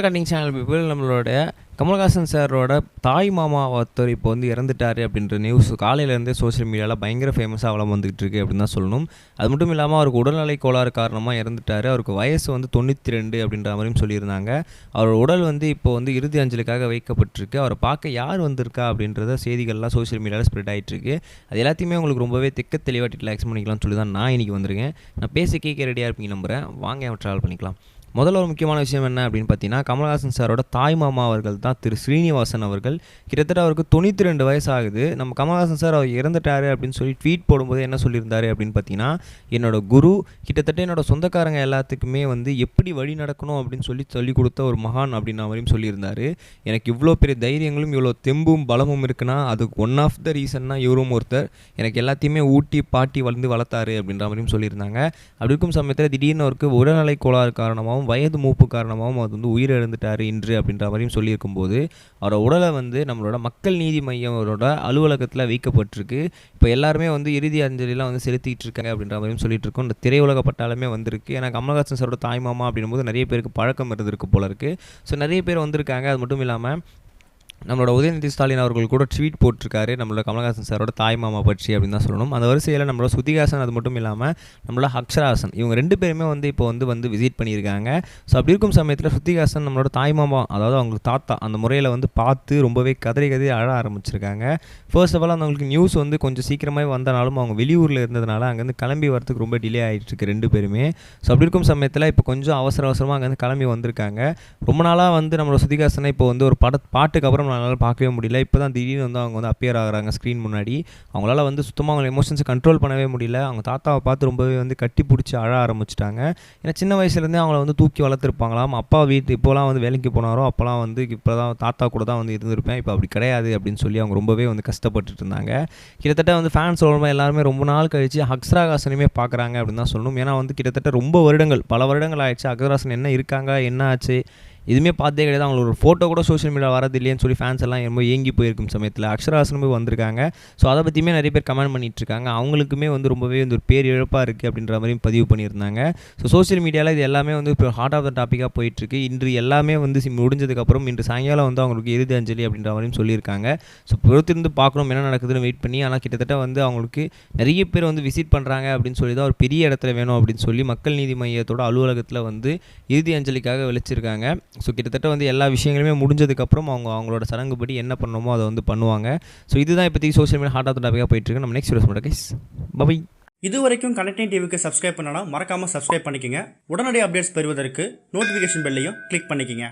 Cutting channel people நம்மளோட கமல்ஹாசன் சாரோட தாய் மாமா ஒருத்தர் இப்போ வந்து இறந்துட்டார் அப்படின்ற நியூஸ் காலையிலேருந்தே சோஷியல் மீடியாவில் பயங்கர ஃபேமஸாக அவலம் வந்துகிட்டு இருக்கு அப்படின்னு தான் சொல்லணும். அது மட்டும் இல்லாமல் அவருக்கு உடல்நலை கோளாறு காரணமாக இறந்துட்டாரு. அவருக்கு வயசு வந்து தொண்ணூற்றி ரெண்டு அப்படின்ற மாதிரியும் சொல்லியிருந்தாங்க. அவரோட உடல் வந்து இப்போ வந்து இறுதி அஞ்சலுக்காக வைக்கப்பட்டிருக்கு. அவரை பார்க்க யார் வந்திருக்கா அப்படின்றத செய்திகள்லாம் சோஷியல் மீடியாவில் ஸ்ப்ரெட் ஆகிட்டுருக்கு அது எல்லாத்தையுமே உங்களுக்கு ரொம்பவே திக்க தெளிவாக ரிலாக்ஸ் பண்ணிக்கலாம்னு சொல்லி தான் நான் இன்றைக்கி வந்திருக்கேன். நான் பேசி கேட்க ரெடியாக இருப்பீங்க நம்புகிறேன் வாங்க ட்ராவல் பண்ணிக்கலாம். முதல்ல ஒரு முக்கியமான விஷயம் என்ன அப்படின்னு பார்த்தீங்கன்னா கமல்ஹாசன் சாரோட தாய் மாமா அவர்கள் தான் திரு ஸ்ரீனிவாசன் அவர்கள். கிட்டத்தட்ட அவருக்கு தொண்ணூற்றி ரெண்டு வயசு ஆகுது நம்ம கமல்ஹாசன் சார் அவர் இறந்துட்டாரு அப்படின்னு சொல்லி ட்வீட் போடும்போது என்ன சொல்லியிருந்தாரு அப்படின்னு பார்த்தீங்கன்னா என்னோட குரு கிட்டத்தட்ட என்னோட சொந்தக்காரங்க எல்லாத்துக்குமே வந்து எப்படி வழி நடக்கணும் அப்படின்னு சொல்லி சொல்லிக் கொடுத்த ஒரு மகான் அப்படின்னு அவரையும் சொல்லியிருந்தார். எனக்கு இவ்வளோ பெரிய தைரியங்களும் இவ்வளோ தெம்பும் பலமும் இருக்குன்னா அதுக்கு ஒன் ஆஃப் த ரீசன்னா இவரும் ஒருத்தர். எனக்கு எல்லாத்தையுமே ஊட்டி பாட்டி வளர்ந்து வளர்த்தாரு அப்படின்ற மாதிரியும் சொல்லியிருந்தாங்க. அப்படி இருக்கும் சமயத்தில் திடீர்னு அவருக்கு உடல்நிலை கோளாறு காரணமாகவும் வயது மூப்பு காரணமாகவும் அவர் வந்து உயிரிழந்துட்டார் இன்று அப்படின்ற மாதிரியும் சொல்லியிருக்கும்போது அவரோட உடலை வந்து நம்மளோட மக்கள் நீதி மையமோட அலுவலகத்தில் வைக்கப்பட்டிருக்கு. இப்போ எல்லாருமே வந்து இறுதி அஞ்சலிலாம் வந்து செலுத்திட்டு இருக்காங்க அப்படின்ற மாதிரியும் சொல்லிட்டு இருக்கோம் இந்த திரையுலக பட்டாலுமே வந்திருக்கு. ஏன்னா கமல்ஹாசன் சாரோட தாய்மாமா அப்படின்னும் போது நிறைய பேருக்கு பழக்கம் இருந்திருக்கு போல இருக்குது ஸோ நிறைய பேர் வந்திருக்காங்க. அது மட்டும் இல்லாமல் நம்மளோட உதயநிதி ஸ்டாலின் அவர்கள் கூட ட்வீட் போட்டிருக்காரு நம்மளோட கமலஹாசன் சாரோட தாய் மாமா பற்றி அப்படின்னு தான் சொல்லணும். அந்த வரிசையில் நம்மளோட சுதிகாசன் அது மட்டும் இல்லாமல் நம்மளோட அக்ஷராசன் இவங்க ரெண்டு பேருமே வந்து இப்போ வந்து வந்து விசிட் பண்ணியிருக்காங்க. ஸோ அப்படி இருக்கும் சமயத்தில் சுத்திகாசன் நம்மளோட தாய் மாமா அதாவது அவங்களுக்கு தாத்தா அந்த முறையில் வந்து பார்த்து ரொம்பவே கதறி கதறி அழ ஆரம்பிச்சிருக்காங்க. ஃபர்ஸ்ட் ஆஃப் ஆல் அந்த அவங்களுக்கு நியூஸ் வந்து கொஞ்சம் சீக்கிரமாகவே வந்தனாலும் அவங்க வெளியூரில் இருந்ததுனால அங்கேருந்து கிளம்பி வரதுக்கு ரொம்ப டிலே ஆகிட்டுருக்கு ரெண்டு பேருமே. ஸோ அப்படி இருக்கும் சமயத்தில் இப்போ கொஞ்சம் அவசர அவசரமாக அங்கேருந்து கிளம்பி வந்திருக்காங்க. ரொம்ப நாளாக வந்து நம்மளோட சுதிகாசனை இப்போ வந்து ஒரு பட பாட்டுக்கு அப்புறம் நம்மளால் பார்க்கவே முடியல. இப்போ தான் திடீர்னு வந்து அவங்க வந்து அப்பியர் ஆகிறாங்க ஸ்க்ரீன் முன்னாடி. அவங்களால வந்து சுத்தமாக அவங்க எமோஷன்ஸை கண்ட்ரோல் பண்ணவே முடியல. அவங்க தாத்தாவை பார்த்து ரொம்பவே வந்து கட்டி பிடிச்சி அழ ஆரம்பிச்சிட்டாங்க. ஏன்னா சின்ன வயசுலேருந்தே அவங்கள வந்து தூக்கி வளர்த்துருப்பாங்களாம். அப்பா வீட்டு இப்போலாம் வந்து வேலைக்கு போனாரோ அப்போலாம் வந்து இப்போ தான் தாத்தா கூட தான் வந்து இருந்திருப்பேன். இப்போ அப்படி கிடையாது அப்படின்னு சொல்லி அவங்க ரொம்பவே வந்து கஷ்டப்பட்டு இருந்தாங்க கிட்டத்தட்ட வந்து ஃபேன்ஸ் ரொம்ப எல்லாருமே ரொம்ப நாள் கழிச்சு அக்ஷராகாசனையுமே பார்க்குறாங்க அப்படின்னு தான் சொல்லணும். ஏன்னா வந்து கிட்டத்தட்ட ரொம்ப வருடங்கள் பல வருடங்கள் ஆயிடுச்சு. அக்ரஹாசன் என்ன இருக்காங்க என்ன ஆச்சு எதுவுமே பார்த்தே கிடையாது. அவங்களோட ஃபோட்டோ கூட சோஷியல் மீடியா வரது இல்லையன்னு சொல்லி ஃபேன்ஸ் எல்லாம் ரொம்ப ஏங்கி போயிருக்கும் சமயத்தில். அக்ஷராசனுமே வந்திருக்காங்க. ஸோ அதை பற்றியுமே நிறைய பேர் கமெண்ட் பண்ணிட்டு இருக்காங்க அவங்களுக்குமே வந்து ரொம்பவே வந்து ஒரு பேர் இழப்பாக இருக்குது அப்படின்ற மாதிரியும் பதிவு பண்ணியிருந்தாங்க. ஸோ சோஷியல் மீடியாவில் இது எல்லாமே வந்து இப்போ ஹார்ட் ஆஃப் த டாப்பிக்காக போயிட்டுருக்கு. இன்று எல்லாமே வந்து முடிஞ்சதுக்கப்புறம் இன்று சாயங்காலம் வந்து அவங்களுக்கு இறுதி அஞ்சலி அப்படின்ற மாதிரியும் சொல்லியிருக்காங்க. ஸோ பொறுத்திருந்து பார்க்கணும் என்ன நடக்குதுன்னு வெயிட் பண்ணி. ஆனால் கிட்டத்தட்ட வந்து அவங்களுக்கு நிறைய பேர் வந்து விசிட் பண்ணுறாங்க அப்படின்னு சொல்லி தான் ஒரு பெரிய இடத்துல வேணும் அப்படின்னு சொல்லி மக்கள் நீதி மையத்தோட அலுவலகத்தில் வந்து இறுதி அஞ்சலிக்காக விளைச்சிருக்காங்க. ஸோ கிட்டத்தட்ட வந்து எல்லா விஷயங்களுமே முடிஞ்சதுக்கப்புறம் அவங்க அவங்களோட சடங்குப்படி என்ன பண்ணணுமோ அதை வந்து பண்ணுவாங்க. ஸோ இதுதான் இப்போதைக்கு சோஷியல் மீடியா ஹார்ட் ஆஃப் டாப்பிக்காக போயிட்டுருக்கு. நம்ம நெக்ஸ்ட் வீடியோஸ் சொல்கிறேன் கைஸ் பை இது வரைக்கும் கனெக்டிங் டிவிக்கு சப்ஸ்கிரைப் பண்ணனா மறக்காமல் சப்ஸ்கிரைப் பண்ணிக்கங்க. உடனடி அப்டேட்ஸ் பெறுவதற்கு நோட்டிஃபிகேஷன் பெல்லையும் கிளிக் பண்ணிக்கங்க.